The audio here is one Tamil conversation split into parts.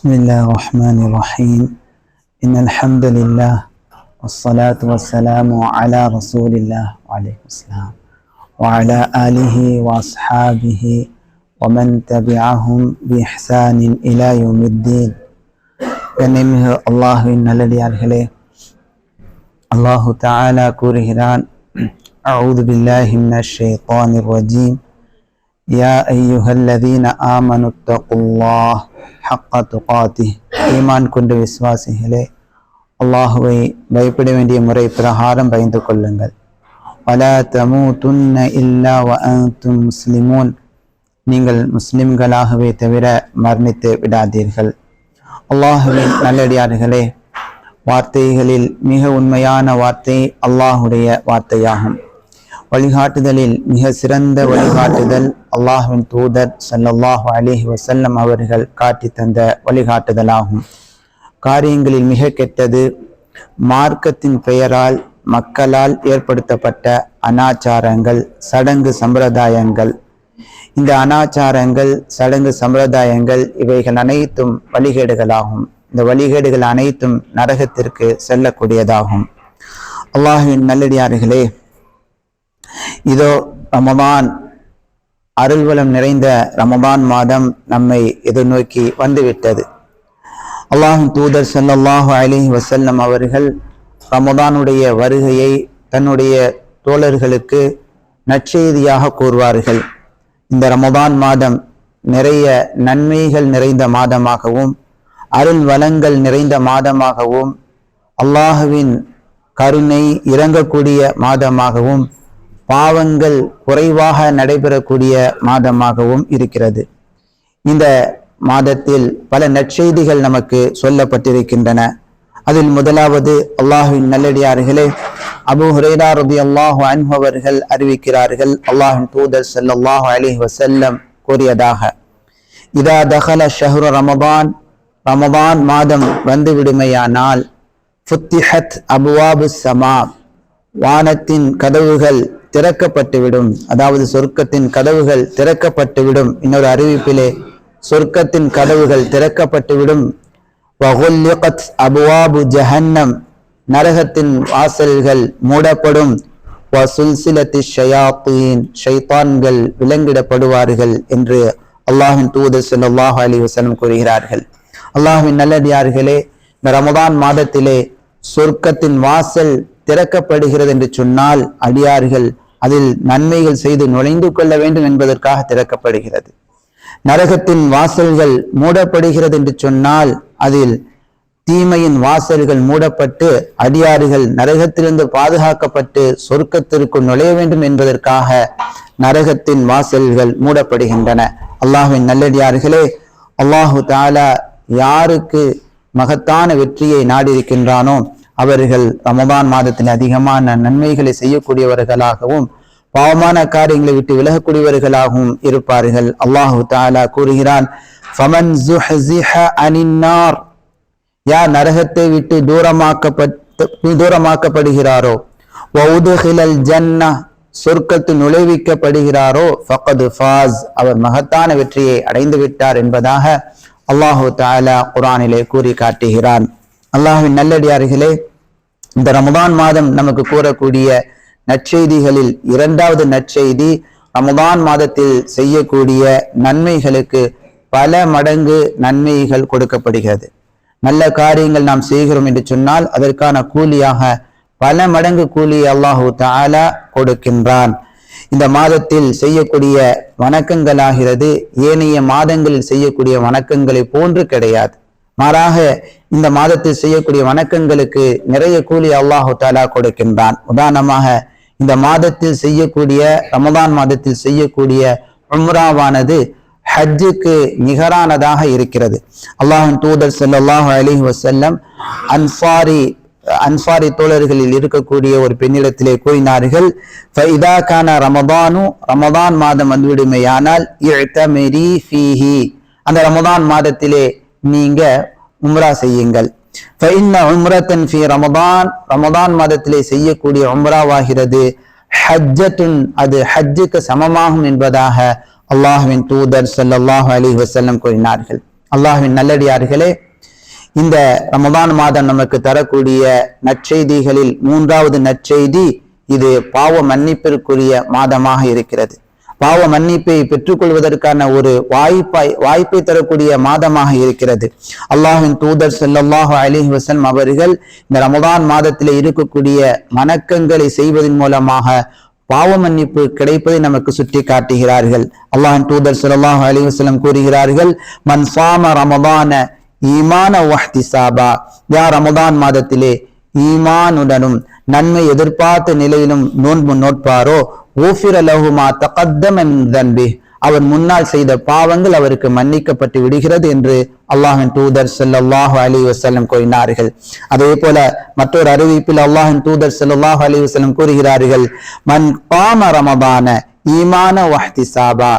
بسم الله الرحمن الرحيم. إن الحمد لله والصلاة والسلام على رسول الله عليه السلام وعلى آله وأصحابه ومن تبعهم بإحسان إلى يوم الدين. كنمه الله إن الذي عليه الله تعالى كرهران أعوذ بالله من الشيطان الرجيم يا أيها الذين آمنوا اتقوا الله ஹக்கா துகாத்தி ஈமான் கொண்ட விசுவாசிகளே அல்லாஹுவை பயப்பட வேண்டிய முறை பிரகாரம் பயந்து கொள்ளுங்கள் பல தமு துன்ன இல்லா தும் முஸ்லிமூன் நீங்கள் முஸ்லிம்களாகவே தவிர மரணித்து விடாதீர்கள் அல்லாஹுவின் நல்லடியார்களே வார்த்தைகளில் மிக உண்மையான வார்த்தை அல்லாஹுடைய வார்த்தையாகும் வழிகாட்டுதலில் மிக சிறந்த வழிகாட்டுதல் அல்லாஹுவின் தூதர் ஸல்லல்லாஹு அலிஹி வசல்லம் அவர்கள் காட்டி தந்த வழிகாட்டுதலாகும். காரியங்களில் மிக கெட்டது மார்க்கத்தின் பெயரால் மக்களால் ஏற்படுத்தப்பட்ட அனாச்சாரங்கள் சடங்கு சம்பிரதாயங்கள். இந்த அனாச்சாரங்கள் சடங்கு சம்பிரதாயங்கள் இவைகள் அனைத்தும் வழிகேடுகளாகும். இந்த வழிகேடுகள் அனைத்தும் நரகத்திற்கு செல்லக்கூடியதாகும். அல்லாஹுவின் நல்லடியார்களே இதோ ரமபான் அருள்வளம் நிறைந்த ரமபான் மாதம் நம்மை எதிர்நோக்கி வந்துவிட்டது. அல்லாஹும் தூதர் ஸல்லல்லாஹு அலி வசல்லம் அவர்கள் ரமதானுடைய வருகையை தன்னுடைய தோழர்களுக்கு நற்செய்தியாக கூறுவார்கள். இந்த ரமபான் மாதம் நிறைய நன்மைகள் நிறைந்த மாதமாகவும் அருள் வளங்கள் நிறைந்த மாதமாகவும் அல்லாஹுவின் கருணை இறங்கக்கூடிய மாதமாகவும் பாவங்கள் குறைவாக நடைபெறக்கூடிய மாதமாகவும் இருக்கிறது. இந்த மாதத்தில் பல நற்செய்திகள் நமக்கு சொல்லப்பட்டிருக்கின்றன. அதில் முதலாவது அல்லாஹின் நல்லடியார்களே அபு ஹுரேரா ரபி அல்லாஹு அன்ஹு அவர்கள் அறிவிக்கிறார்கள் அல்லாஹின் தூதர் ஸல்லல்லாஹு அலி வசல்லம் கூறியதாக. இதா தஹல ஷஹ்ரு ரமபான் ரமபான் மாதம் வந்து விடுமையானால் ஃபுத்திஹத் அபுவாபு சமா வானத்தின் கதவுகள் திறக்கப்பட்டுவிடும். அதாவது சொர்க்கத்தின் கதவுகள் திறக்கப்பட்டுவிடும். இன்னொரு அறிவிப்பிலே சொர்க்கத்தின் கதவுகள் திறக்கப்பட்டுவிடும். அபுவாபு ஜஹன்னம் நரகத்தின் வாசல்கள் மூடப்படும். வசுல்சிலத்தி ஷயாத்தீன் ஷைத்தான்கள் விலங்கிடப்படுவார்கள் என்று அல்லாஹின் தூதர் சொல்லாஹ் அலி வஸல்லம் கூறுகிறார்கள். அல்லாஹின் நல்லடியார்களே இந்த ரமதான் மாதத்திலே சொர்க்கத்தின் வாசல் திறக்கப்படுகிறது என்று சொன்னால் அடியார்கள் அதில் நன்மைகள் செய்து நுழைந்து கொள்ள வேண்டும் என்பதற்காக திறக்கப்படுகிறது. நரகத்தின் வாசல்கள் மூடப்படுகிறது என்று சொன்னால் அதில் தீமையின் வாசல்கள் மூடப்பட்டு அடியாறுகள் நரகத்திலிருந்து பாதுகாக்கப்பட்டு சொர்க்கத்திற்குள் நுழைய வேண்டும் என்பதற்காக நரகத்தின் வாசல்கள் மூடப்படுகின்றன. அல்லாஹுவின் நல்லடியார்களே அல்லாஹு தாலா யாருக்கு மகத்தான வெற்றியை நாடியிருக்கின்றானோ அவர்கள் ரமபான் மாதத்தில் அதிகமான நன்மைகளை செய்யக்கூடியவர்களாகவும் பாவமான காரியங்களை விட்டு விலகக்கூடியவர்களாகவும் இருப்பார்கள். அல்லாஹு தாலா கூறுகிறான் ஃபமன் யார் நரகத்தை விட்டு தூரமாக்கப்பட்டு தூரமாக்கப்படுகிறாரோ வௌதுஹிலல் ஜன்னா சொர்க்கத்தில் நுழைவிக்கப்படுகிறாரோ ஃபகது ஃபாஸ். அவர் மகத்தான வெற்றியை அடைந்து விட்டார் என்பதாக அல்லாஹு தாலா குரானிலே கூறி காட்டுகிறான் அல்லாஹின் நல்லடியார்களே இந்த ரமதான் மாதம் நமக்கு கூறக்கூடிய நற்செய்திகளில் இரண்டாவது நற்செய்தி ரமதான் மாதத்தில் செய்யக்கூடிய நன்மைகளுக்கு பல மடங்கு நன்மைகள் கொடுக்கப்படுகிறது. நல்ல காரியங்கள் நாம் செய்கிறோம் என்று சொன்னால் அதற்கான கூலியாக பல மடங்கு கூலி அல்லாஹு தாலா கொடுக்கின்றான். இந்த மாதத்தில் செய்யக்கூடிய வணக்கங்களாகிறது. ஏனைய மாதங்களில் செய்யக்கூடிய வணக்கங்களை போன்று கிடையாது. மாறாக இந்த மாதத்தில் செய்யக்கூடிய வணக்கங்களுக்கு நிறைய கூலி அல்லாஹு தாலா கொடுக்கின்றான். உதாரணமாக இந்த மாதத்தில் செய்யக்கூடிய ரமதான் மாதத்தில் செய்யக்கூடிய உம்ராவானது ஹஜ்ஜுக்கு நிகரானதாக இருக்கிறது. அல்லாஹின் தூதர் செல்லாஹு அலி வசல்லம் அன்சாரி அன்சாரி தோழர்களில் இருக்கக்கூடிய ஒரு பெண்ணிடத்திலே கூறினார்கள் ஃபைதாக்கான கான ரமதானு ரமதான் மாதம் வந்துவிடுமையானால் அந்த ரமதான் மாதத்திலே நீங்க உம்ரா செய்யுங்கள். உம்ரத்தன் ஃபி ரமதான் ரமதான் மாதத்திலே செய்யக்கூடிய உம்ராவாகிறது. ஹஜ்ஜத்துன் அது ஹஜ்ஜுக்கு சமமாகும் என்பதாக அல்லாஹுவின் தூதர் சல்லாஹ் அலி வசல்லம் கூறினார்கள். அல்லாஹ்வின் நல்லடியார்களே இந்த ரமதான் மாதம் நமக்கு தரக்கூடிய நற்செய்திகளில் மூன்றாவது நற்செய்தி இது பாவ மன்னிப்பிற்குரிய மாதமாக இருக்கிறது. பாவ மன்னிப்பை பெற்றுக்கொள்வதற்கான ஒரு வாய்ப்பாய் வாய்ப்பை தரக்கூடிய மாதமாக இருக்கிறது. அல்லாஹின் தூதர் செல்லல்லாஹு அலைஹி வசன் அவர்கள் இந்த ரமதான் மாதத்திலே இருக்கக்கூடிய வணக்கங்களை செய்வதன் மூலமாக பாவ மன்னிப்பு கிடைப்பதை நமக்கு சுட்டி காட்டுகிறார்கள் அல்லாஹின் தூதர் செல்லல்லாஹு அலி வசலம் கூறுகிறார்கள் மன் சாம ரமதான ஈமான வஹ்திசாபா யார் ரமதான் மாதத்திலே ஈமானுடனும் நன்மை எதிர்பார்த்த நிலையிலும் நோன்பு நோட்பாரோ? ஊஃபிர லஹுமா தகத்தம தன்பி. அவன் முன்னால் செய்த பாவங்கள் அவருக்கு மன்னிக்கப்பட்டு விடுகிறது என்று அல்லாஹின் தூதர் ஸல்லல்லாஹு அலி வசல்லம் கூறினார்கள். அதே போல மற்றொரு அறிவிப்பில் அல்லாஹின் தூதர் ஸல்லல்லாஹு அலி வசல்லம் கூறுகிறார்கள் மன் பாம ரமபான ஈமான வஹ்திசாபா.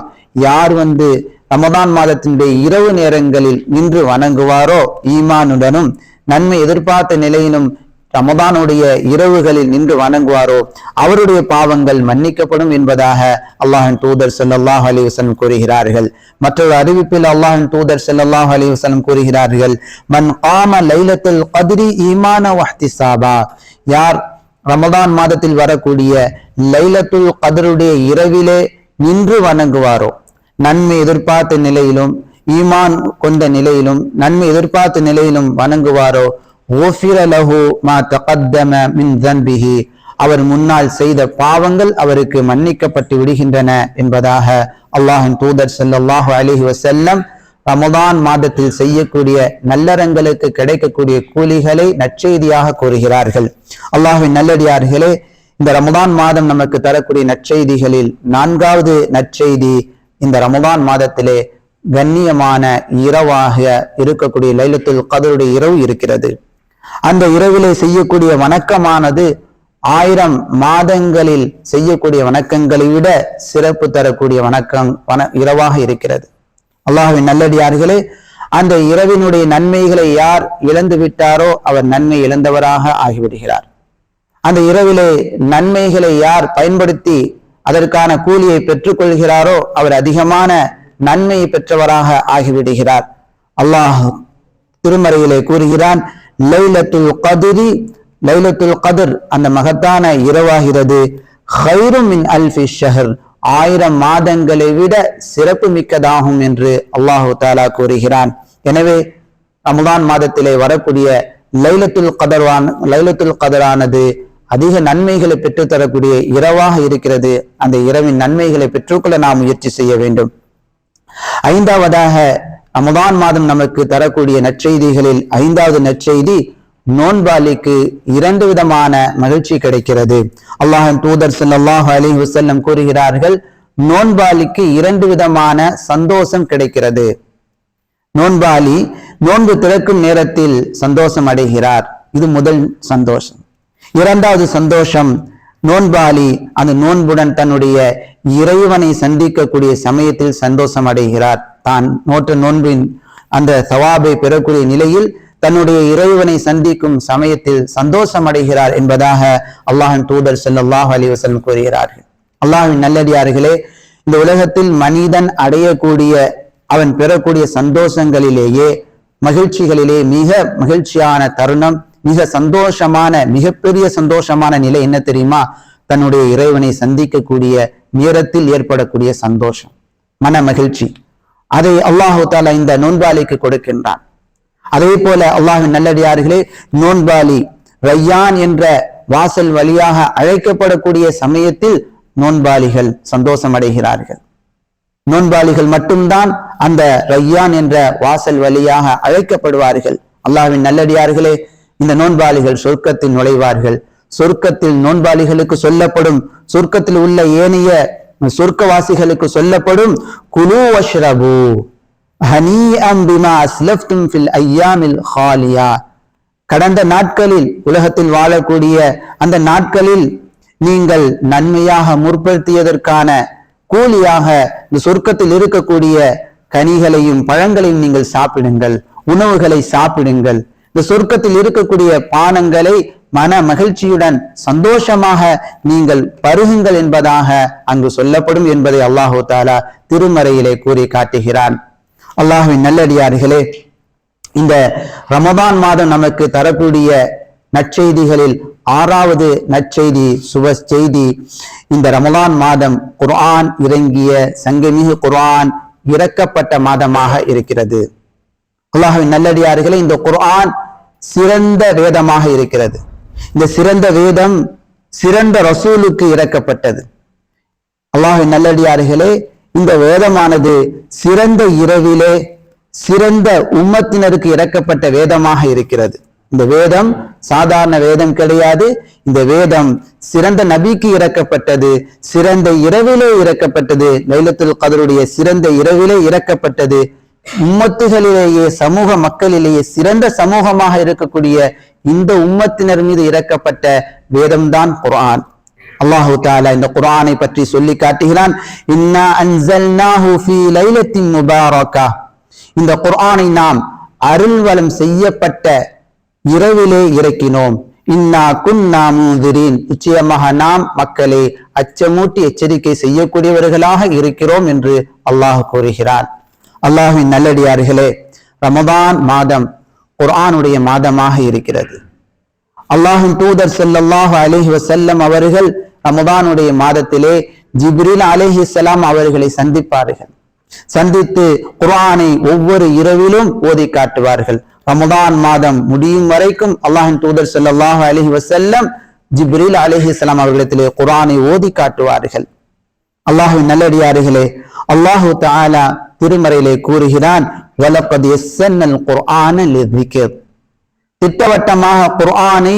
யார் வந்து ரமதான் மாதத்தினுடைய இரவு நேரங்களில் நின்று வணங்குவாரோ ஈமானுடனும் நன்மை எதிர்பார்த்த நிலையிலும் ரமதானுடைய இரவுகளில் நின்று வணங்குவாரோ அவருடைய பாவங்கள் மன்னிக்கப்படும் என்பதாக அல்லாஹின் தூதர் செல்லல்லாஹ் அலிவசனம் கூறுகிறார்கள். மற்றொரு அறிவிப்பில் அல்லாஹின் தூதர் செல்லல்லாஹ் அலிவசனம் கூறுகிறார்கள் மன் காம லைலத்தில் கதிரி ஈமான வஹ்திசாபா யார் ரமதான் மாதத்தில் வரக்கூடிய லைலத்துல் கதருடைய இரவிலே நின்று வணங்குவாரோ நன்மை எதிர்பார்த்த நிலையிலும் ஈமான் கொண்ட நிலையிலும் நன்மை எதிர்பார்த்த நிலையிலும் வணங்குவாரோ அவர் முன்னால் செய்த பாவங்கள் அவருக்கு மன்னிக்கப்பட்டு விடுகின்றன என்பதாக அல்லாஹின் தூதர் ஸல்லல்லாஹு அலிஹி வசல்லம் ரமதான் மாதத்தில் செய்யக்கூடிய நல்லறங்களுக்கு கிடைக்கக்கூடிய கூலிகளை நற்செய்தியாக கூறுகிறார்கள். அல்லாஹின் நல்லடியார்களே இந்த ரமதான் மாதம் நமக்கு தரக்கூடிய நற்செய்திகளில் நான்காவது நற்செய்தி இந்த ரமதான் மாதத்திலே கண்ணியமான இரவாக இருக்கக்கூடிய லைலத்துல் கதருடைய இரவு இருக்கிறது. அந்த இரவிலே செய்யக்கூடிய வணக்கமானது ஆயிரம் மாதங்களில் செய்யக்கூடிய வணக்கங்களை விட சிறப்பு தரக்கூடிய வணக்கம் வன இரவாக இருக்கிறது. அல்லாஹின் நல்லடியார்களே அந்த இரவினுடைய நன்மைகளை யார் இழந்து விட்டாரோ அவர் நன்மை இழந்தவராக ஆகிவிடுகிறார். அந்த இரவிலே நன்மைகளை யார் பயன்படுத்தி அதற்கான கூலியை பெற்றுக்கொள்கிறாரோ அவர் அதிகமான நன்மையை பெற்றவராக ஆகிவிடுகிறார். அல்லாஹ் திருமறையிலே கூறுகிறான் லைலத்துல் கதிரி லைலத்துல் கதிர் அந்த மகத்தான இரவாகிறது. ஹைரும் மின் அல்ஃபி ஷஹர் ஆயிரம் மாதங்களை விட சிறப்பு மிக்கதாகும் என்று அல்லாஹு தாலா கூறுகிறான். எனவே ரமதான் மாதத்திலே வரக்கூடிய லைலத்துல் கதர்வான் லைலத்துல் கதரானது அதிக நன்மைகளை பெற்றுத்தரக்கூடிய இரவாக இருக்கிறது. அந்த இரவின் நன்மைகளை பெற்றுக்கொள்ள நாம் முயற்சி செய்ய வேண்டும். ஐந்தாவதாக ரமதான் மாதம் நமக்கு தரக்கூடிய நற்செய்திகளில் ஐந்தாவது நற்செய்தி நோன்பாளிக்கு இரண்டு விதமான மகிழ்ச்சி கிடைக்கிறது. அல்லாஹின் தூதர் சல்லாஹ் அலி வசல்லம் கூறுகிறார்கள் நோன்பாளிக்கு இரண்டு விதமான சந்தோஷம் கிடைக்கிறது. நோன்பாளி நோன்பு திறக்கும் நேரத்தில் சந்தோஷம் அடைகிறார். இது முதல் சந்தோஷம். இரண்டாவது சந்தோஷம் நோன்பாளி அந்த நோன்புடன் தன்னுடைய இறைவனை சந்திக்கக்கூடிய சமயத்தில் சந்தோஷம் அடைகிறார். தான் நோற்ற நோன்பின் அந்த சவாபை பெறக்கூடிய நிலையில் தன்னுடைய இறைவனை சந்திக்கும் சமயத்தில் சந்தோஷம் அடைகிறார் என்பதாக அல்லாஹின் தூதர் செல்லாஹ் அலைஹி வஸல்லம் கூறுகிறார்கள். அல்லாஹின் நல்லடியார்களே இந்த உலகத்தில் மனிதன் அடையக்கூடிய அவன் பெறக்கூடிய சந்தோஷங்களிலேயே மகிழ்ச்சிகளிலே மிக மகிழ்ச்சியான தருணம் மிக சந்தோஷமான மிகப்பெரிய சந்தோஷமான நிலை என்ன தெரியுமா? தன்னுடைய இறைவனை சந்திக்கக்கூடிய நேரத்தில் ஏற்படக்கூடிய சந்தோஷம் மன மகிழ்ச்சி. அதை அல்லாஹு தாலா இந்த நோன்பாளிக்கு கொடுக்கின்றான். அதே போல அல்லாஹின் நல்லடியார்களே நோன்பாளி ரையான் என்ற வாசல் வழியாக அழைக்கப்படக்கூடிய சமயத்தில் நோன்பாளிகள் சந்தோஷம் அடைகிறார்கள் நோன்பாளிகள் மட்டும்தான் அந்த ரையான் என்ற வாசல் வழியாக அழைக்கப்படுவார்கள். அல்லாவின் நல்லடியார்களே இந்த நோன்பாளிகள் சொர்க்கத்தில் நுழைவார்கள். சொர்க்கத்தில் நோன்பாளிகளுக்கு சொல்லப்படும் சொர்க்கத்தில் உள்ள ஏனைய சொர்க்கவாசிகளுக்கு சொல்லப்படும் குலு வஷ்ரபு ஃபில் ஐயாமில் ஹாலியா. கடந்த நாட்களில் உலகத்தில் வாழக்கூடிய அந்த நாட்களில் நீங்கள் நன்மையாக முற்படுத்தியதற்கான கூலியாக இந்த சொர்க்கத்தில் இருக்கக்கூடிய கனிகளையும் பழங்களையும் நீங்கள் சாப்பிடுங்கள் உணவுகளை சாப்பிடுங்கள். இந்த சொர்க்கத்தில் இருக்கக்கூடிய பானங்களை மன மகிழ்ச்சியுடன் சந்தோஷமாக நீங்கள் பருகுங்கள் என்பதாக அங்கு சொல்லப்படும் என்பதை அல்லாஹு தாலா திருமறையிலே கூறி காட்டுகிறான். அல்லாஹுவின் நல்லடியார்களே இந்த ரமதான் மாதம் நமக்கு தரக்கூடிய நற்செய்திகளில் ஆறாவது நற்செய்தி சுப செய்தி இந்த ரமதான் மாதம் குர்ஆன் இறங்கிய சங்கமிகு குர்ஆன் இறக்கப்பட்ட மாதமாக இருக்கிறது. அல்லாஹ்வின் நல்லடியார்களே இந்த குர்ஆன் சிறந்த வேதமாக இருக்கிறது. இந்த சிறந்த வேதம் சிறந்த ரசூலுக்கு இறக்கப்பட்டது. அல்லாஹின் நல்லடியார்களே இந்த வேதமானது சிறந்த இரவிலே சிறந்த உம்மத்தினருக்கு இறக்கப்பட்ட வேதமாக இருக்கிறது. இந்த வேதம் சாதாரண வேதம் கிடையாது. இந்த வேதம் சிறந்த நபிக்கு இறக்கப்பட்டது சிறந்த இரவிலே இறக்கப்பட்டது லைலத்துல் கதருடைய சிறந்த இரவிலே இறக்கப்பட்டது. உம்மத்துகளிலேயே சமூக மக்களிலேயே சிறந்த சமூகமாக இருக்கக்கூடிய இந்த உம்மத்தினர் மீது இறக்கப்பட்ட வேதம்தான் குர்ஆன். அல்லாஹு தாலா இந்த குரானை பற்றி சொல்லி காட்டுகிறான். இன்னா இந்த குர்ஆனை நாம் அருள்வலம் செய்யப்பட்ட இரவிலே இறக்கினோம். இன்னா குன்னா மூதிரின் நிச்சயமாக நாம் மக்களே அச்சமூட்டி எச்சரிக்கை செய்யக்கூடியவர்களாக இருக்கிறோம் என்று அல்லாஹ் கூறுகிறான். அல்லாஹுவின் நல்லடியார்களே ரமதான் மாதம் குர்ஆனுடைய மாதமாக இருக்கிறது. அல்லாஹின் தூதர் செல்லல்லாஹு அலைஹி வசல்லம் அவர்கள் ரமதானுடைய மாதத்திலே ஜிப்ரீல் சலாம் அவர்களை சந்திப்பார்கள். சந்தித்து குர்ஆனை ஒவ்வொரு இரவிலும் ஓதி காட்டுவார்கள். ரமதான் மாதம் முடியும் வரைக்கும் அல்லாஹின் தூதர் செல்லல்லாஹு அலைஹி வஸல்லம் ஜிப்ரீல் சலாம் அவர்களிடத்திலே குரானை ஓதி காட்டுவார்கள். அல்லாஹுவின் நல்லடியார்களே அல்லாஹு தாலா திருமறையிலே கூறுகிறான் திட்டவட்டமாக குர்ஆனை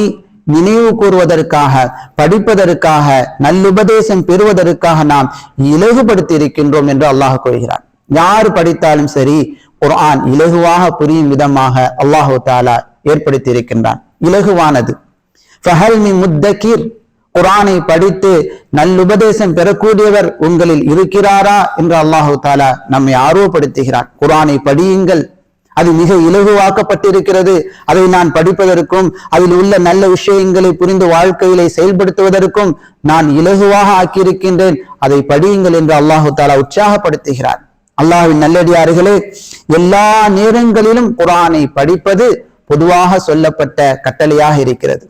நினைவு கூறுவதற்காக படிப்பதற்காக நல்லுபதேசம் பெறுவதற்காக நாம் இலகுபடுத்தி இருக்கின்றோம் என்று அல்லாஹ் கூறுகிறான். யார் படித்தாலும் சரி குர்ஆன் இலகுவாக புரியும் விதமாக அல்லாஹு தாலா ஏற்படுத்தி இருக்கின்றான் இலகுவானது. ஃபஹல் முத்தகீர்? குரானை படித்து நல்லுபதேசம் பெறக்கூடியவர் உங்களில் இருக்கிறாரா என்று அல்லாஹு தாலா நம்மை ஆர்வப்படுத்துகிறார். குரானை படியுங்கள். அது மிக இலகுவாக்கப்பட்டிருக்கிறது. அதை நான் படிப்பதற்கும் அதில் உள்ள நல்ல விஷயங்களை புரிந்து வாழ்க்கையிலே செயல்படுத்துவதற்கும் நான் இலகுவாக ஆக்கியிருக்கின்றேன். அதை படியுங்கள் என்று அல்லாஹு தாலா உற்சாகப்படுத்துகிறார். அல்லாஹின் நல்லடியார்களே எல்லா நேரங்களிலும் குரானை படிப்பது பொதுவாக சொல்லப்பட்ட கட்டளையாக இருக்கிறது.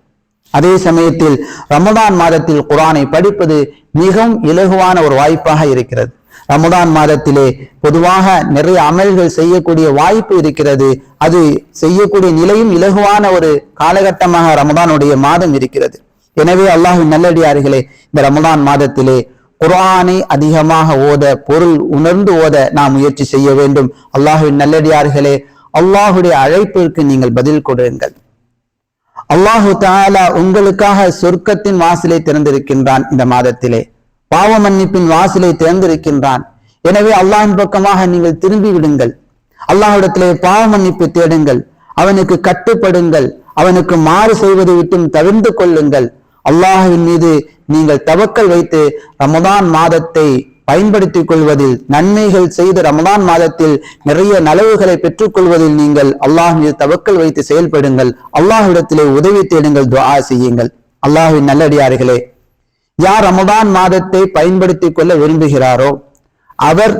அதே சமயத்தில் ரமதான் மாதத்தில் குரானை படிப்பது மிகவும் இலகுவான ஒரு வாய்ப்பாக இருக்கிறது. ரமதான் மாதத்திலே பொதுவாக நிறைய அமல்கள் செய்யக்கூடிய வாய்ப்பு இருக்கிறது. அது செய்யக்கூடிய நிலையும் இலகுவான ஒரு காலகட்டமாக ரமதானுடைய மாதம் இருக்கிறது. எனவே அல்லாஹின் நல்லடியார்களே இந்த ரமதான் மாதத்திலே குரானை அதிகமாக ஓத பொருள் உணர்ந்து ஓத நாம் முயற்சி செய்ய வேண்டும். அல்லாஹுவின் நல்லடியார்களே அல்லாஹுடைய அழைப்பிற்கு நீங்கள் பதில் கொடுங்கள். அல்லாஹு தாலா உங்களுக்காக சொர்க்கத்தின் வாசலை திறந்திருக்கின்றான் இந்த மாதத்திலே. பாவ மன்னிப்பின் வாசலை திறந்திருக்கின்றான். எனவே அல்லாஹின் பக்கமாக நீங்கள் திரும்பி விடுங்கள். அல்லாஹிடத்திலே பாவ மன்னிப்பு தேடுங்கள். அவனுக்கு கட்டுப்படுங்கள். அவனுக்கு மாறு செய்வதை விட்டும் தவிர்ந்து கொள்ளுங்கள். அல்லாஹுவின் மீது நீங்கள் தவக்கல் வைத்து ரமதான் மாதத்தை பயன்படுத்திக் கொள்வதில் நன்மைகள் செய்து ரமதான் மாதத்தில் நிறைய நலவுகளை பெற்றுக் கொள்வதில் நீங்கள் அல்லாஹ் மீது தவக்கல் வைத்து செயல்படுங்கள். அல்லாஹிடத்திலே உதவி தேடுங்கள் துவா செய்யுங்கள். அல்லாஹின் நல்லடியார்களே யார் ரமதான் மாதத்தை பயன்படுத்திக் கொள்ள விரும்புகிறாரோ அவர்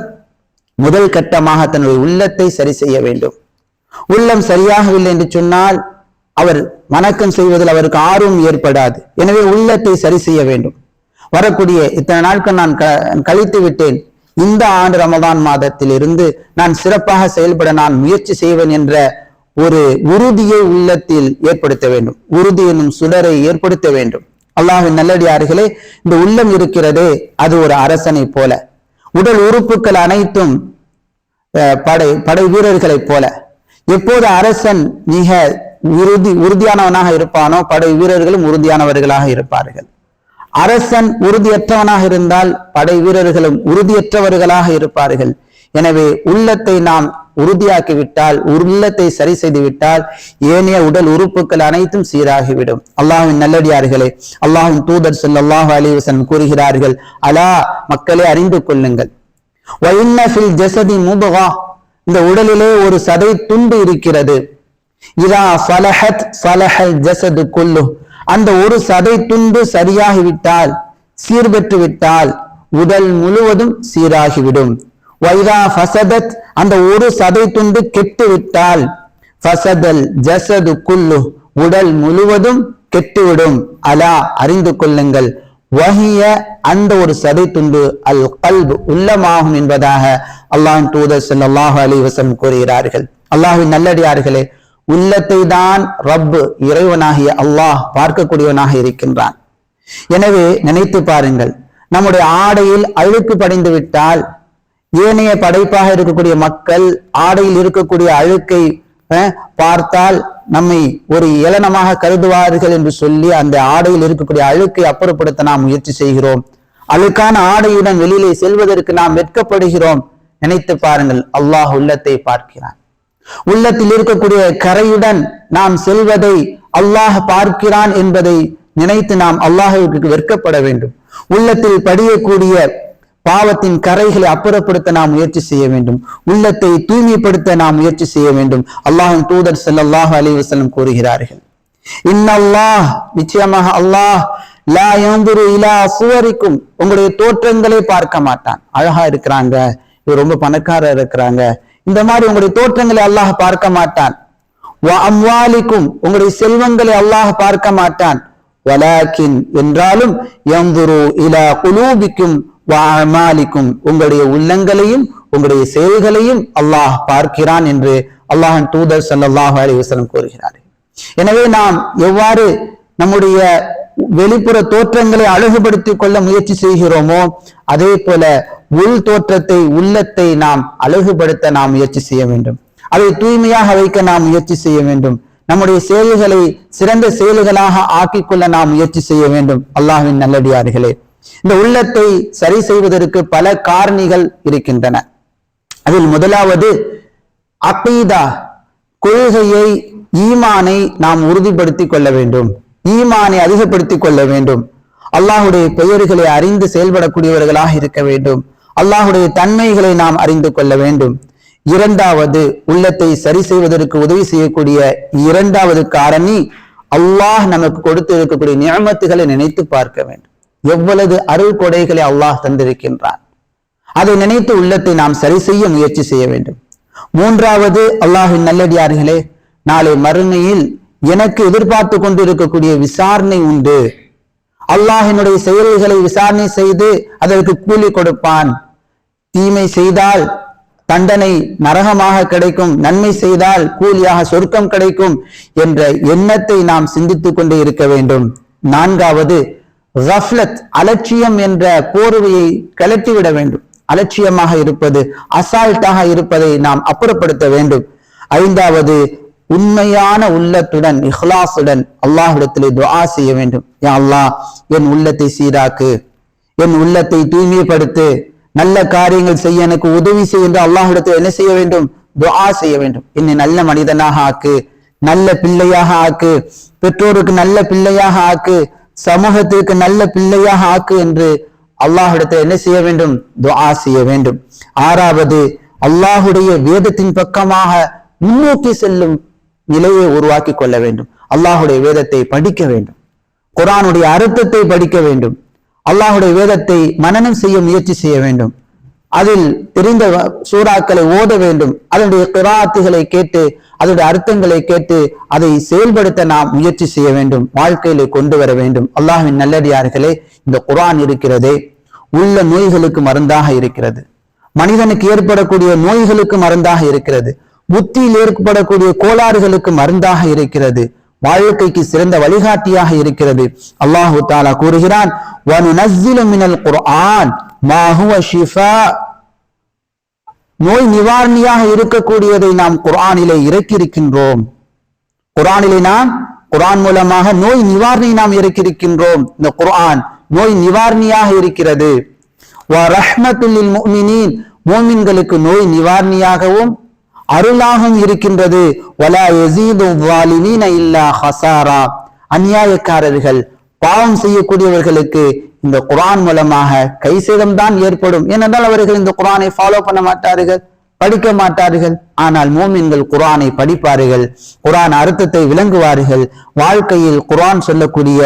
முதல் கட்டமாக தன்னுடைய உள்ளத்தை சரி செய்ய வேண்டும். உள்ளம் சரியாகவில்லை என்று சொன்னால் அவர் வணக்கம் செய்வதில் அவருக்கு ஆர்வம் ஏற்படாது. எனவே உள்ளத்தை சரி செய்ய வேண்டும். வரக்கூடிய இத்தனை நாட்கள் நான் க- கழித்து விட்டேன். இந்த ஆண்டு ரமதான் மாதத்தில் இருந்து நான் சிறப்பாக செயல்பட நான் முயற்சி செய்வேன் என்ற ஒரு உறுதியை உள்ளத்தில் ஏற்படுத்த வேண்டும். உறுதி என்னும் சுடரை ஏற்படுத்த வேண்டும். அல்லாஹ்வின் நல்லடியார்களே இந்த உள்ளம் இருக்கிறதே அது ஒரு அரசனை போல. உடல் உறுப்புகள் அனைத்தும் அஹ், படை படை வீரர்களைப் போல. எப்போது அரசன் மிக உறுதி உறுதியானவனாக இருப்பானோ படை வீரர்களும் உறுதியானவர்களாக இருப்பார்கள். அரசன் உறுதியற்றவனாக இருந்தால் படை வீரர்களும் உறுதியற்றவர்களாக இருப்பார்கள். எனவே உள்ளத்தை நாம் உறுதியாக்கிவிட்டால் உள்ளத்தை சரி செய்துவிட்டால் ஏனைய உடல் உறுப்புகள் அனைத்தும் சீராகிவிடும். அல்லாஹின் நல்லடியார்களே அல்லாஹின் தூதர் சொல்லாஹு அலிவசன் கூறுகிறார்கள் அலா மக்களை அறிந்து கொள்ளுங்கள். ஜசதி முபகா. இந்த உடலிலே ஒரு சதை துண்டு இருக்கிறது. இதா ஃபலஹத் ஃபலஹல் ஜசது கொல்லு அந்த ஒரு சதை துண்டு சரியாகிவிட்டால் சீர்பெற்று விட்டால் உடல் முழுவதும் சீராகிவிடும். வைதா ஃபசதத் அந்த ஒரு சதை துண்டு கெட்டு விட்டால் ஃபசதல் ஜசது குல்லு உடல் முழுவதும் கெட்டுவிடும். அலா அறிந்து கொள்ளுங்கள். வகிய அந்த ஒரு சதை துண்டு அல் கல்ப் உள்ளமாகும் என்பதாக அல்லாஹ் தூதர் ஸல்லல்லாஹு அலி வசம் கூறுகிறார்கள். அல்லாஹின் நல்லடியார்களே உள்ளத்தை தான் ரப்பு இறைவனாகிய அல்லாஹ் பார்க்கக்கூடியவனாக இருக்கின்றான். எனவே நினைத்து பாருங்கள் நம்முடைய ஆடையில் அழுக்கு படிந்து விட்டால் ஏனைய படைப்பாக இருக்கக்கூடிய மக்கள் ஆடையில் இருக்கக்கூடிய அழுக்கை அஹ், பார்த்தால் நம்மை ஒரு ஏளனமாக கருதுவார்கள் என்று சொல்லி அந்த ஆடையில் இருக்கக்கூடிய அழுக்கை அப்புறப்படுத்த நாம் முயற்சி செய்கிறோம். அழுக்கான ஆடையுடன் வெளியிலே செல்வதற்கு நாம் வெட்கப்படுகிறோம். நினைத்து பாருங்கள் அல்லாஹ் உள்ளத்தை பார்க்கிறான். உள்ளத்தில் இருக்கக்கூடிய கரையுடன் நாம் செல்வதை அல்லாஹ் பார்க்கிறான் என்பதை நினைத்து நாம் அல்லாஹுக்கு வெட்கப்பட வேண்டும். உள்ளத்தில் படியக்கூடிய பாவத்தின் கரைகளை அப்புறப்படுத்த நாம் முயற்சி செய்ய வேண்டும். உள்ளத்தை தூய்மைப்படுத்த நாம் முயற்சி செய்ய வேண்டும். அல்லாஹின் தூதர் செல்லல்லாஹ் அலைஹி வஸல்லம் கூறுகிறார்கள். இன்னல்லாஹ் நிச்சயமாக அல்லாஹ் லா இலா சுவரிக்கும். உங்களுடைய தோற்றங்களை பார்க்க மாட்டான். அழகா இருக்கிறாங்க. இவர் ரொம்ப பணக்காரர் இருக்கிறாங்க. இந்த மாதிரி உங்களுடைய தோற்றங்களை அல்லாஹ் பார்க்க மாட்டான். அம்வாலிக்கும் உங்களுடைய செல்வங்களை அல்லாஹ் பார்க்க மாட்டான். வலாக்கின் என்றாலும் யன்துரு இலா குலூபிக்கும் வாமாலிக்கும் உங்களுடைய உள்ளங்களையும் உங்களுடைய செயல்களையும் அல்லாஹ் பார்க்கிறான் என்று அல்லாஹன் தூதர் சல்லாஹ் அலைஹி கூறுகிறார். எனவே நாம் எவ்வாறு நம்முடைய வெளிப்புற தோற்றங்களை அழகுபடுத்திக் கொள்ள முயற்சி செய்கிறோமோ அதே போல உள் தோற்றத்தை உள்ளத்தை நாம் அழகுபடுத்த நாம் முயற்சி செய்ய வேண்டும். அதை தூய்மையாக வைக்க நாம் முயற்சி செய்ய வேண்டும். நம்முடைய செயல்களை சிறந்த செயல்களாக ஆக்கிக் கொள்ள நாம் முயற்சி செய்ய வேண்டும். அல்லாஹ்வின் நல்லடியார்களே இந்த உள்ளத்தை சரி செய்வதற்கு பல காரணிகள் இருக்கின்றன. அதில் முதலாவது அகீதா கொள்கையை ஈமானை நாம் உறுதிப்படுத்திக் கொள்ள வேண்டும். ஈமானை அதிகப்படுத்திக் கொள்ள வேண்டும். அல்லாஹுடைய பெயர்களை அறிந்து செயல்படக்கூடியவர்களாக இருக்க வேண்டும். அல்லாஹுடைய தன்மைகளை நாம் அறிந்து கொள்ள வேண்டும். இரண்டாவது உள்ளத்தை சரி செய்வதற்கு உதவி செய்யக்கூடிய இரண்டாவது காரணி அல்லாஹ் நமக்கு கொடுத்து இருக்கக்கூடிய நியமத்துகளை நினைத்து பார்க்க வேண்டும். எவ்வளவு அருள் கொடைகளை அல்லாஹ் தந்திருக்கின்றான். அதை நினைத்து உள்ளத்தை நாம் சரி செய்ய முயற்சி செய்ய வேண்டும். மூன்றாவது அல்லாஹின் நல்லடியார்களே நாளை மறுமையில் எனக்கு எதிர்பார்த்து கொண்டிருக்கக்கூடிய விசாரணை உண்டு. அல்லாஹினுடைய செயல்களை விசாரணை செய்து அதற்கு கூலி கொடுப்பான். தீமை செய்தால் தண்டனை நரகமாக கிடைக்கும். நன்மை செய்தால் கூலியாக சொர்க்கம் கிடைக்கும் என்ற எண்ணத்தை நாம் சிந்தித்துக் கொண்டே இருக்க வேண்டும். நான்காவது ரஃப்லத் அலட்சியம் என்ற போர்வையை கலட்டிவிட வேண்டும். அலட்சியமாக இருப்பது அசால்ட்டாக இருப்பதை நாம் அப்புறப்படுத்த வேண்டும். ஐந்தாவது உண்மையான உள்ளத்துடன் இஹ்லாசுடன் அல்லாஹிடத்திலே துவா செய்ய வேண்டும். யா அல்லாஹ் என் உள்ளத்தை சீராக்கு. என் உள்ளத்தை தூய்மைப்படுத்து. நல்ல காரியங்கள் செய்ய எனக்கு உதவி செய்ய என்று என்ன செய்ய வேண்டும்? துவா செய்ய வேண்டும். என்னை நல்ல மனிதனாக ஆக்கு. நல்ல பிள்ளையாக ஆக்கு. பெற்றோருக்கு நல்ல பிள்ளையாக ஆக்கு. சமூகத்திற்கு நல்ல பிள்ளையாக ஆக்கு என்று அல்லாஹிடத்தில் என்ன செய்ய வேண்டும்? துவா செய்ய வேண்டும். ஆறாவது அல்லாஹுடைய வேதத்தின் பக்கமாக முன்னோக்கி செல்லும் நிலையை உருவாக்கி கொள்ள வேண்டும். அல்லாஹுடைய வேதத்தை படிக்க வேண்டும். குரானுடைய அர்த்தத்தை படிக்க வேண்டும். அல்லாஹுடைய வேதத்தை மனனம் செய்ய முயற்சி செய்ய வேண்டும். அதில் தெரிந்த சூறாக்களை ஓத வேண்டும். அதனுடைய கிராத்துகளை கேட்டு அதனுடைய அர்த்தங்களை கேட்டு அதை செயல்படுத்த நாம் முயற்சி செய்ய வேண்டும். வாழ்க்கையிலே கொண்டு வர வேண்டும். அல்லாஹின் நல்லடியார்களே இந்த குரான் இருக்கிறதே உள்ள நோய்களுக்கு மருந்தாக இருக்கிறது. மனிதனுக்கு ஏற்படக்கூடிய நோய்களுக்கு மருந்தாக இருக்கிறது. புத்தியில் ஏற்படக்கூடிய கோளாறுகளுக்கு மருந்தாக இருக்கிறது. வாழ்க்கைக்கு சிறந்த வழிகாட்டியாக இருக்கிறது. அல்லாஹு தாலா கூறுகிறான் நோய் நிவாரணியாக இருக்கக்கூடியதை நாம் குரானிலே இறக்கியிருக்கின்றோம். குரானிலே நாம் குரான் மூலமாக நோய் நிவாரணி நாம் இறக்கியிருக்கின்றோம். இந்த குரான் நோய் நிவாரணியாக இருக்கிறது. நோய் நிவாரணியாகவும் அருளாகவும் இருக்கின்றது. வலா யஸீது ஸாலிமீன இல்லா ஹசாரா அநியாயக்காரர்கள் பாவம் செய்யக்கூடியவர்களுக்கு இந்த குரான் மூலமாக கை சேதம்தான் ஏற்படும். ஏனென்றால் அவர்கள் இந்த குரானை ஃபாலோ பண்ண மாட்டார்கள் படிக்க மாட்டார்கள். ஆனால் மூமின்கள் குரானை படிப்பார்கள் குரான் அர்த்தத்தை விளங்குவார்கள் வாழ்க்கையில் குரான் சொல்லக்கூடிய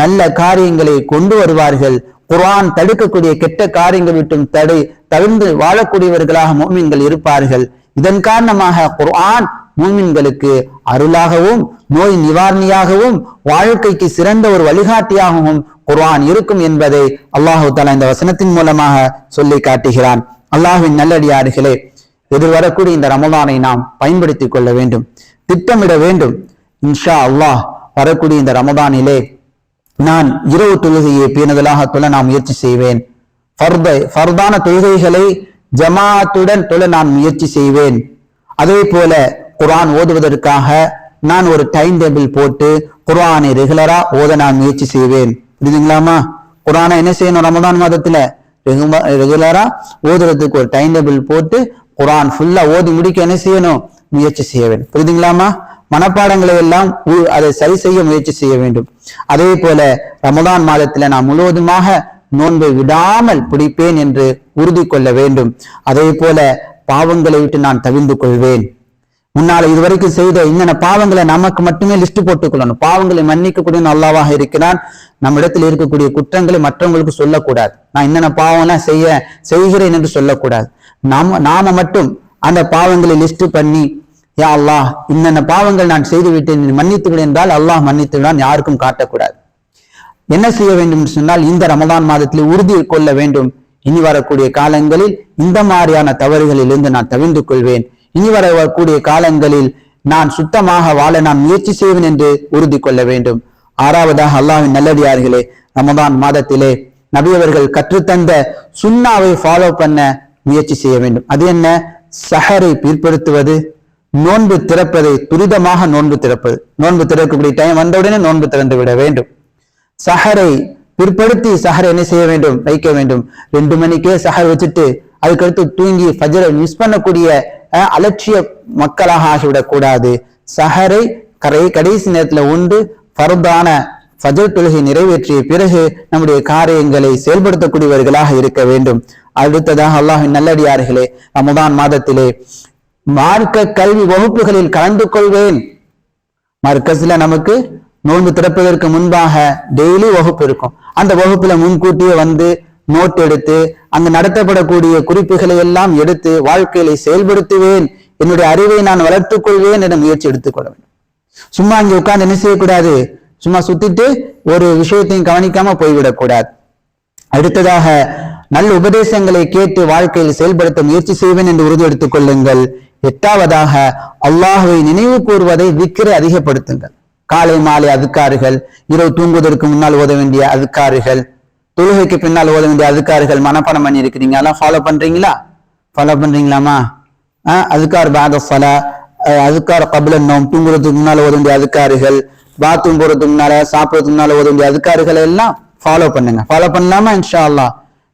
நல்ல காரியங்களை கொண்டு வருவார்கள். குரான் தடுக்கக்கூடிய கெட்ட காரியங்கள் விட்டும் தடை தவிர்ந்து வாழக்கூடியவர்களாக மூமின்கள் இருப்பார்கள். இதன் காரணமாக குர்ஆன் மூமின்களுக்கு அருளாகவும் நோய் நிவாரணியாகவும் வாழ்க்கைக்கு சிறந்த ஒரு வழிகாட்டியாகவும் குர்ஆன் இருக்கும் என்பதை அல்லாஹு தாலா இந்த வசனத்தின் மூலமாக சொல்லி காட்டுகிறான். அல்லாஹுவின் நல்லடியார்களே எதிர்வரக்கூடிய இந்த ரமலானை நாம் பயன்படுத்திக் கொள்ள வேண்டும் திட்டமிட வேண்டும். இன்ஷா அல்லாஹ் வரக்கூடிய இந்த ரமதானிலே நான் இரவு தொழுகையை பேணுதலாக தொழ நான் முயற்சி செய்வேன். ஃபர்தை ஃபர்தான தொழுகைகளை ஜமாத்துடன் தொழ நான் முயற்சி செய்வேன். அதே போல குரான் ஓதுவதற்காக நான் ஒரு டைம் டேபிள் போட்டு குரானை ரெகுலரா ஓத நான் முயற்சி செய்வேன். புரியுதுங்களாமா குரானை என்ன செய்யணும் ரமதான் மாதத்துல? ரெகுலரா ஓதுறதுக்கு ஒரு டைம் டேபிள் போட்டு குரான் ஃபுல்லா ஓதி முடிக்க என்ன செய்யணும்? முயற்சி செய்ய வேண்டும் புரியுதுங்களாமா மனப்பாடங்களை எல்லாம் உ- அதை சரி செய்ய முயற்சி செய்ய வேண்டும். அதே போல ரமதான் மாதத்துல நான் முழுவதுமாக நோன்பை விடாமல் பிடிப்பேன் என்று உறுதி கொள்ள வேண்டும். அதே போல பாவங்களை விட்டு நான் தவிர்ந்து கொள்வேன். முன்னால இதுவரைக்கும் செய்த இன்னென்ன பாவங்களை நமக்கு மட்டுமே லிஸ்ட் போட்டுக்கொள்ளணும் பாவங்களை மன்னிக்கக்கூடிய அல்லாவாக இருக்கிறான். நம்மிடத்தில் இருக்கக்கூடிய குற்றங்களை மற்றவங்களுக்கு சொல்லக்கூடாது. நான் என்னென்ன பாவம்லாம் செய்ய செய்கிறேன் என்று சொல்லக்கூடாது. நாம நாம மட்டும் அந்த பாவங்களை லிஸ்ட் பண்ணி யா அல்லாஹ் இன்னென்ன பாவங்கள் நான் செய்து விட்டேன் மன்னித்து விடு என்றால் அல்லாஹ் மன்னித்து விடான் யாருக்கும் காட்டக்கூடாது. என்ன செய்ய வேண்டும் சொன்னால் இந்த ரமதான் மாதத்தில் உறுதி கொள்ள வேண்டும். இனி வரக்கூடிய காலங்களில் இந்த மாதிரியான தவறுகளில் இருந்து நான் தவிர்ந்து கொள்வேன். இனி வரக்கூடிய காலங்களில் நான் சுத்தமாக வாழ நான் முயற்சி செய்வேன் என்று உறுதி கொள்ள வேண்டும். ஆறாவதாக அல்லாவின் நல்லடியார்களே ரமதான் மாதத்திலே நபியவர்கள் கற்றுத்தந்த சுண்ணாவை ஃபாலோ பண்ண முயற்சி செய்ய வேண்டும். அது என்ன? சஹரை பிற்படுத்துவது நோன்பு திறப்பதை துரிதமாக நோன்பு திறப்பது. நோன்பு திறக்கக்கூடிய டைம் வந்தவுடனே நோன்பு திறந்து விட வேண்டும். சஹரை பிற்படுத்தி சஹரை என்ன செய்ய வேண்டும்? வைக்க வேண்டும். ரெண்டு மணிக்கே சஹர் வச்சுட்டு அதுக்கடுத்து தூங்கி ஃபஜரை மிஸ் பண்ணக்கூடிய அஹ், அலட்சிய மக்களாக ஆகிவிடக் கூடாது. சஹரை கரை கடைசி நேரத்துல உண்டு. ஃபர்தான ஃபஜர் தொழுகை நிறைவேற்றிய பிறகு நம்முடைய காரியங்களை செயல்படுத்தக்கூடியவர்களாக இருக்க வேண்டும். அடுத்ததாக அல்லாஹின் நல்லடியார்களே ரமதான் மாதத்திலே மார்க்க கல்வி வகுப்புகளில் கலந்து கொள்வேன். மர்க்கஸ்ல நமக்கு நோன்பு திறப்பதற்கு முன்பாக டெய்லி வகுப்பு இருக்கும். அந்த வகுப்புல முன்கூட்டியே வந்து நோட் எடுத்து அங்கு நடத்தப்படக்கூடிய குறிப்புகளை எல்லாம் எடுத்து வாழ்க்கையில செயல்படுத்துவேன். என்னுடைய அறிவை நான் வளர்த்துக் கொள்வேன் என முயற்சி எடுத்துக்கொள்ள வேண்டும். சும்மா இங்க உட்கார்ந்து என்ன செய்யக்கூடாது? சும்மா சுத்திட்டு ஒரு விஷயத்தையும் கவனிக்காம போய்விடக்கூடாது அடுத்ததாக நல்ல உபதேசங்களை கேட்டு வாழ்க்கையில் செயல்படுத்த முயற்சி செய்வேன் என்று உறுதி எடுத்துக் கொள்ளுங்கள். எட்டாவதாக அல்லாஹுவை நினைவு கூறுவதை விக்கிரை அதிகப்படுத்துங்கள். காலை மாலை அதுக்காறுகள் இரவு தூங்குவதற்கு முன்னால் ஓத வேண்டிய அதுக்காறுகள் தொழுகைக்கு பின்னால் ஓத வேண்டிய அதுக்காறுகள் மனப்பாடம் பண்ணி இருக்கிறீங்க அதெல்லாம் ஃபாலோ பண்றீங்களா? ஃபாலோ பண்றீங்களாமா ஆஹ் அதுக்கார் பாத ஃபலா அதுக்கார் கபில நோம் தூங்குறதுக்கு முன்னால ஓத வேண்டிய அதுக்காறுகள் பாத்ரூம் போறதுக்கு முன்னால சாப்பிட்றதுக்கு முன்னால ஓத வேண்டிய அதுக்காறுகள் எல்லாம் ஃபாலோ பண்ணுங்க. ஃபாலோ பண்ணலாமா? இன்ஷா அல்லா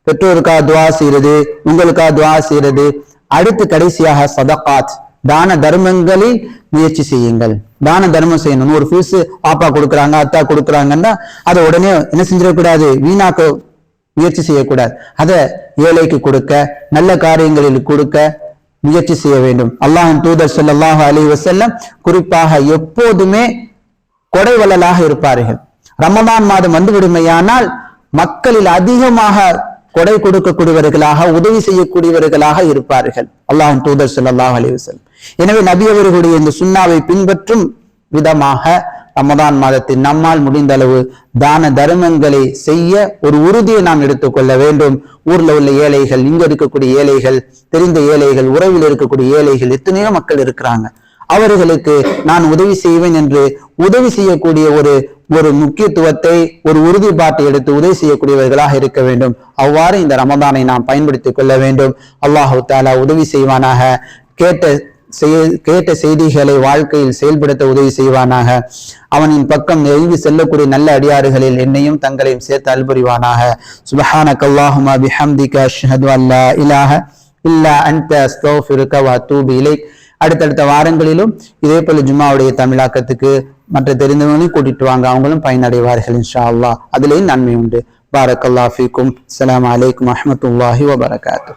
பெற்றோருக்கா துவா செய்யறது உங்களுக்கா துவா செய்யறது அடுத்து கடைசியாக சதகாத். தான தர்மங்களில் முயற்சி செய்யுங்கள். தான தர்மம் செய்யணும். ஒரு ஃபீஸ் பாப்பா கொடுக்குறாங்க அத்தா கொடுக்குறாங்கன்னா அதை உடனே என்ன செஞ்சிடக்கூடாது? வீணாக்க முயற்சி செய்யக்கூடாது. அதை ஏழைக்கு கொடுக்க நல்ல காரியங்களில் கொடுக்க முயற்சி செய்ய வேண்டும். அல்லாஹின் தூதர் சொல்லாஹ் அலி வசல்லம் குறிப்பாக எப்போதுமே கொடை வள்ளலாக இருப்பார்கள். ரமதான் மாதம் வந்து விடுமையானால் மக்களில் அதிகமாக கொடை கொடுக்கக்கூடியவர்களாக உதவி செய்யக்கூடியவர்களாக இருப்பார்கள். அல்லாஹின் தூதர் சொல்லாஹ் அலி வசல்லம் எனவே நபி அவர்களுடைய இந்த சுண்ணாவை பின்பற்றும் விதமாக ரமதான் மாதத்தில் நம்மால் முடிந்த அளவு தான தர்மங்களை செய்ய ஒரு உறுதியை நாம் எடுத்துக்கொள்ள வேண்டும். ஊர்ல உள்ள ஏழைகள் இங்க இருக்கக்கூடிய ஏழைகள் தெரிந்த ஏழைகள் உறவில் இருக்கக்கூடிய ஏழைகள் எத்தனையோ மக்கள் இருக்கிறாங்க. அவர்களுக்கு நான் உதவி செய்வேன் என்று உதவி செய்யக்கூடிய ஒரு ஒரு முக்கியத்துவத்தை ஒரு உறுதிப்பாட்டை எடுத்து உதவி செய்யக்கூடியவர்களாக இருக்க வேண்டும். அவ்வாறு இந்த ரமதானை நாம் பயன்படுத்திக் கொள்ள வேண்டும். அல்லாஹு தாலா உதவி செய்வானாக. கேட்ட கேட்ட செய்திகளை வாழ்க்கையில் செயல்படுத்த உதவி செய்வானாக. அவனின் பக்கம் நெருங்கி செல்லக்கூடிய நல்ல அடியாறுகளில் என்னையும் தங்களையும் சேர்த்து அல்புரிவானாக சுபஹான கல்லாஹுமா பிஹம்திகா ஷஹது அல்லா இலாஹ இல்லா அந்த அஸ்தக்ஃபிருக வ அத்தூபு அடுத்தடுத்த வாரங்களிலும் இதே போல ஜும்மாவுடைய தமிழாக்கத்துக்கு மற்ற தெரிந்தவங்களையும் கூட்டிட்டு வாங்க. அவங்களும் பயனடைவார்கள் இன்ஷா அல்லாஹ் அதுலேயும் நன்மை உண்டு. பாரக்கல்லா ஃபீக்கும். அலாம் அலைக்கும் அஹமத்துல்லாஹி வபரகாத்து